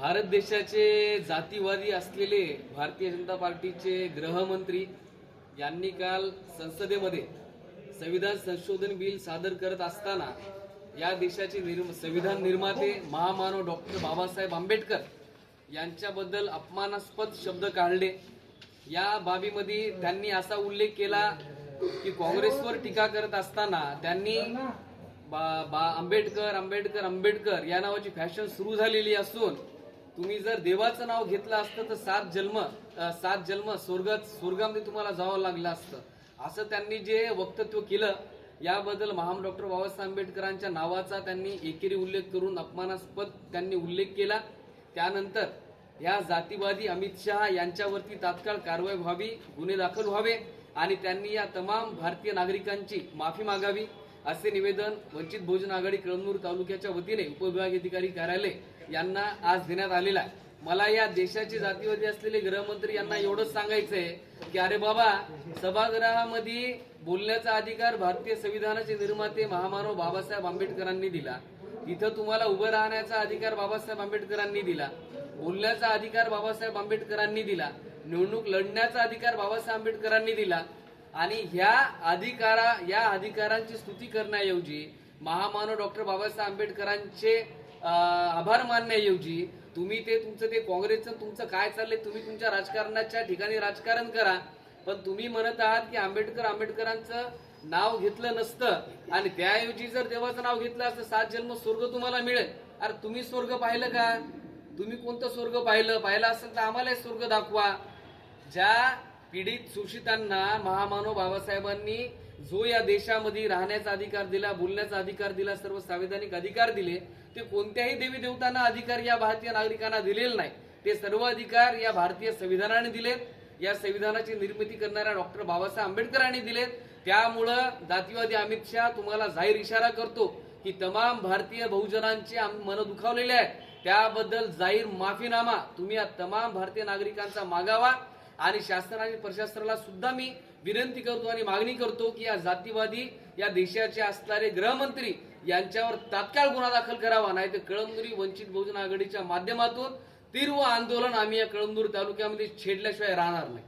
भारत देशाचे जातीवादी असलेले भारतीय जनता पार्टीचे गृहमंत्री यांनी काल संसदेमध्ये संविधान संशोधन बिल सादर करत असताना या देशाचे निर्म संविधान निर्माते महामानव डॉक्टर बाबासाहेब आंबेडकर यांच्याबद्दल अपमानास्पद शब्द काढले. या बाबीमध्ये त्यांनी असा उल्लेख केला की काँग्रेसवर टीका करत असताना त्यांनी बा बा आंबेडकर आंबेडकर आंबेडकर या नावाची फॅशन सुरू झालेली असून तुम्ही जर देवाचं नाव घेतलं असतं तर सात जन्म सात जन्म स्वर्गात स्वर्गामध्ये तुम्हाला जावं लागलं असतं. असं त्यांनी जे वक्तव्य केलं याबद्दल महाम डॉक्टर बाबासाहेब आंबेडकरांच्या नावाचा त्यांनी एकेरी उल्लेख करून अपमानास्पद त्यांनी उल्लेख केला. त्यानंतर या जातीवादी अमित शहा यांच्यावरती तात्काळ कारवाई व्हावी गुन्हे दाखल व्हावे आणि त्यांनी या तमाम भारतीय नागरिकांची माफी मागावी. असे निवेदन वंचित बहुजन आघाडी कळमनूर तालुक्याच्या वतीने उपविभागीय अधिकारी कार्यालय यांना आज देण्यात आलेला आहे. मला या देशाचे जातीवादी असलेले गृहमंत्री यांना एवढंच सांगायचंय की अरे बाबा सभागृहामध्ये बोलण्याचा अधिकार भारतीय संविधानाचे निर्माते महामानव बाबासाहेब आंबेडकरांनी दिला. इथं तुम्हाला उभं राहण्याचा अधिकार बाबासाहेब आंबेडकरांनी दिला. बोलण्याचा अधिकार बाबासाहेब आंबेडकरांनी दिला. निवडणूक लढण्याचा अधिकार बाबासाहेब आंबेडकरांनी दिला. आणि ह्या अधिकारा या अधिकारांची स्तुती करण्याऐवजी महामानव डॉक्टर बाबासाहेब आंबेडकरांचे आभार मानण्याऐवजी तुम्ही ते तुमचं ते काँग्रेसचं तुमचं काय चाललंय तुम्ही तुमच्या राजकारणाच्या ठिकाणी राजकारण करा. पण तुम्ही म्हणत आहात की आंबेडकर आंबेडकरांचं नाव घेतलं नसतं आणि त्याऐवजी जर देवाचं नाव घेतलं असतं सात जन्म स्वर्ग तुम्हाला मिळेल. अरे तुम्ही स्वर्ग पाहिलं का? तुम्ही कोणतं स्वर्ग पाहिलं? पाहिलं असेल तर आम्हाला स्वर्ग दाखवा. ज्या पीडित शोषितांना महामानव बाबासाहेबांनी जो या देशामध्ये राहण्याचा अधिकार दिला बोलण्याचा अधिकार दिला सर्व संवैधानिक अधिकार दिले ते कोणत्याही देवी देवतांना अधिकार या भारतीय नागरिकांना दिलेले नाही. ते सर्व अधिकार या भारतीय संविधानाने दिलेत. या संविधानाची निर्मिती करणाऱ्या डॉक्टर बाबासाहेब आंबेडकरांनी दिलेत. त्यामुळं जातीवादी अमित शहा तुम्हाला जाहीर इशारा करतो की तमाम भारतीय बहुजनांचे मन दुखावलेले आहेत. त्याबद्दल जाहीर माफीनामा तुम्ही या तमाम भारतीय नागरिकांचा मागावा. आणि शासन आणि प्रशासनाला सुद्धा मी विनंती करतो आणि मागणी करतो की या जातीवादी या देशाचे असणारे गृहमंत्री यांच्यावर तात्काळ गुन्हा दाखल करावा नाही तर कळमनुरी वंचित बहुजन आघाडीच्या माध्यमातून तीव्र आंदोलन आम्ही या कळमनुरी तालुक्यामध्ये छेडल्याशिवाय राहणार नाही.